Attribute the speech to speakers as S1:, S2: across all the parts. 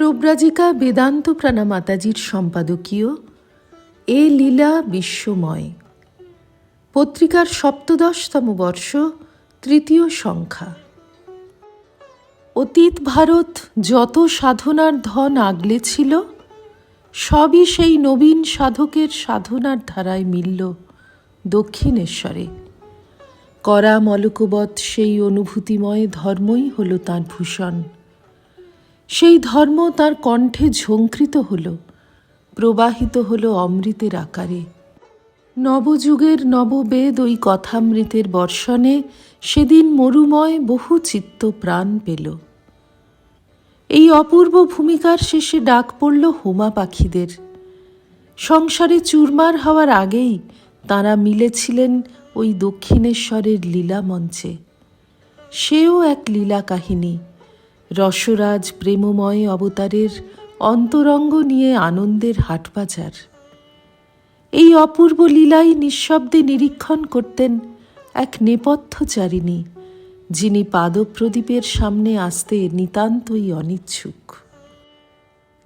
S1: প্রব্রাজিকা বেদান্ত প্রাণা মাতাজির সম্পাদকীয় এ লীলা বিশ্বময়। পত্রিকার সপ্তদশতম বর্ষ, তৃতীয় সংখ্যা। অতীত ভারত যত সাধনার ধন আগলে ছিল, সবই সেই নবীন সাধকের সাধনার ধারায় মিলল দক্ষিণেশ্বরে। করা মলকবৎ সেই অনুভূতিময় ধর্মই হল তাঁর ভূষণ। সেই ধর্ম তার কণ্ঠে ঝঙ্কৃত হল, প্রবাহিত হল অমৃতের আকারে। নবযুগের নববেদ ওই কথামৃতের বর্ষণে সেদিন মরুময় বহু চিত্ত প্রাণ পেল। এই অপূর্ব ভূমিকার শেষে ডাক পড়ল হোমা পাখিদের। সংসারে চুরমার হওয়ার আগেই তাঁরা মিলেছিলেন ওই দক্ষিণেশ্বরের লীলা মঞ্চে। সেও এক লীলা কাহিনী। রসরাজ প্রেমময় অবতারের অন্তরঙ্গ নিয়ে আনন্দের হাটবাজার। এই অপূর্ব লীলাই নিঃশব্দে নিরীক্ষণ করতেন এক নেপথ্যচারিণী যিনি পাদপ্রদীপের সামনে আসতে নিতান্তই অনিচ্ছুক।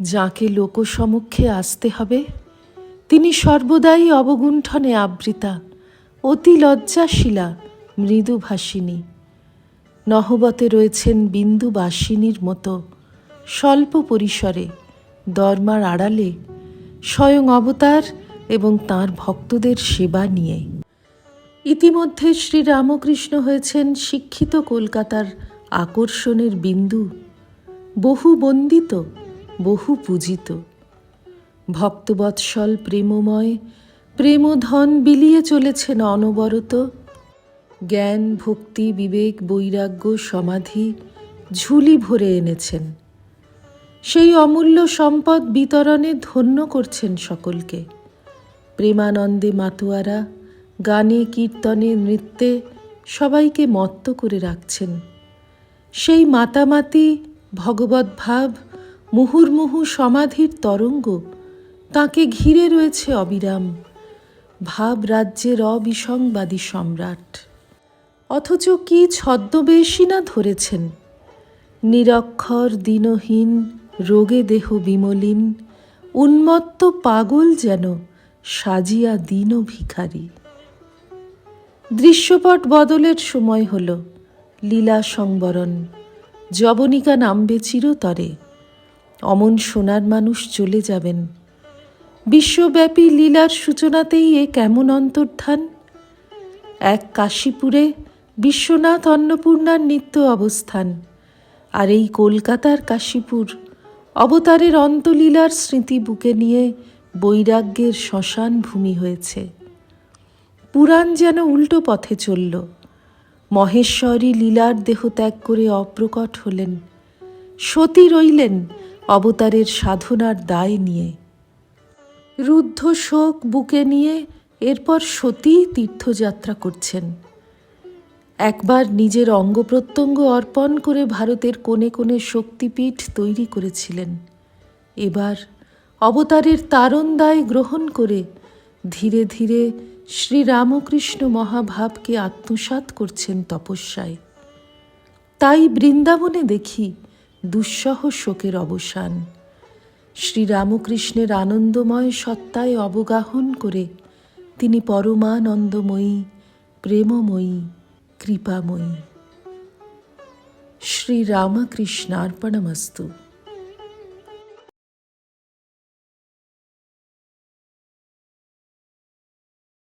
S1: যাকে লোকসমক্ষে আসতে হবে, তিনি সর্বদাই অবগুণ্ঠনে আবৃতা, অতি লজ্জাশীলা মৃদুভাষিনী নহবতে রয়েছেন বিন্দুবাসিনীর মতো। স্বল্প পরিসরে, দরমার আড়ালে, স্বয়ং অবতার এবং তার ভক্তদের সেবা নিয়ে। ইতিমধ্যে শ্রী রামকৃষ্ণ হয়েছেন শিক্ষিত কলকাতার আকর্ষণের বিন্দু। বহু বন্দিত, বহু পূজিত। ভক্তবৎসল প্রেমময়, প্রেমধন বিলিয়ে চলেছেন অনবরত। জ্ঞান, ভক্তি, বিবেক, বৈরাগ্য, সমাধি ঝুলি ভরে এনেছেন। সেই অমূল্য সম্পদ বিতরণে ধন্য করছেন সকলকে। প্রেমানন্দে মাতুয়ারা, গানে, কীর্তনে, নৃত্যে সবাইকে মত্ত করে রাখছেন। সেই মাতামাতি, ভগবত ভাব, মুহুর্মুহু সমাধির তরঙ্গ, তাকে ঘিরে রয়েছে অবিরাম ভাব রাজ্যের অবিসংবাদী সম্রাট। অথচ কি ছদ্মবেশী না ধরেছেন? নিরক্ষর দিনহীন, রোগে দেহ বিমলিন, উন্মত্ত পাগল যেন সাজিয়া দিন ভিখারি। দৃশ্যপট বদলের সময় হল, লীলা সংবরণ, যবনিকা নামবে চিরতরে, অমন সোনার মানুষ চলে যাবেন। বিশ্বব্যাপী লীলার সূচনাতেই এ কেমন অন্তর্ধান? এক কাশীপুরে বিশ্বনাথ অন্নপূর্ণার নিত্য অবস্থান। আর এই কলকাতার কাশীপুর অবতারের অন্তলীলার স্মৃতি বুকে নিয়ে বৈরাগ্যের শ্মশান ভূমি হয়েছে। পুরাণ যেন উল্টো পথে চলল। মহেশ্বরী লীলার দেহ ত্যাগ করে অপ্রকট হলেন। সতী রইলেন অবতারের সাধনার দায় নিয়ে। রুদ্ধ শোক বুকে নিয়ে এরপর সতী তীর্থযাত্রা করছেন। একবার নিজের অঙ্গ প্রত্যঙ্গ অর্পণ করে ভারতের কোণে কোণে শক্তিপীঠ তৈরি করেছিলেন। এবার অবতারের তারণ দায় গ্রহণ করে ধীরে ধীরে শ্রীরামকৃষ্ণ মহাভাবকে আত্মসাৎ করছেন তপস্যায়। তাই বৃন্দাবনে দেখি দুঃসহ শোকের অবসান। শ্রীরামকৃষ্ণের আনন্দময় সত্তায় অবগাহন করে তিনি পরমানন্দময়ী, প্রেমময়ী कृपामयी श्रीरामकृष्णार्पणमस्तु।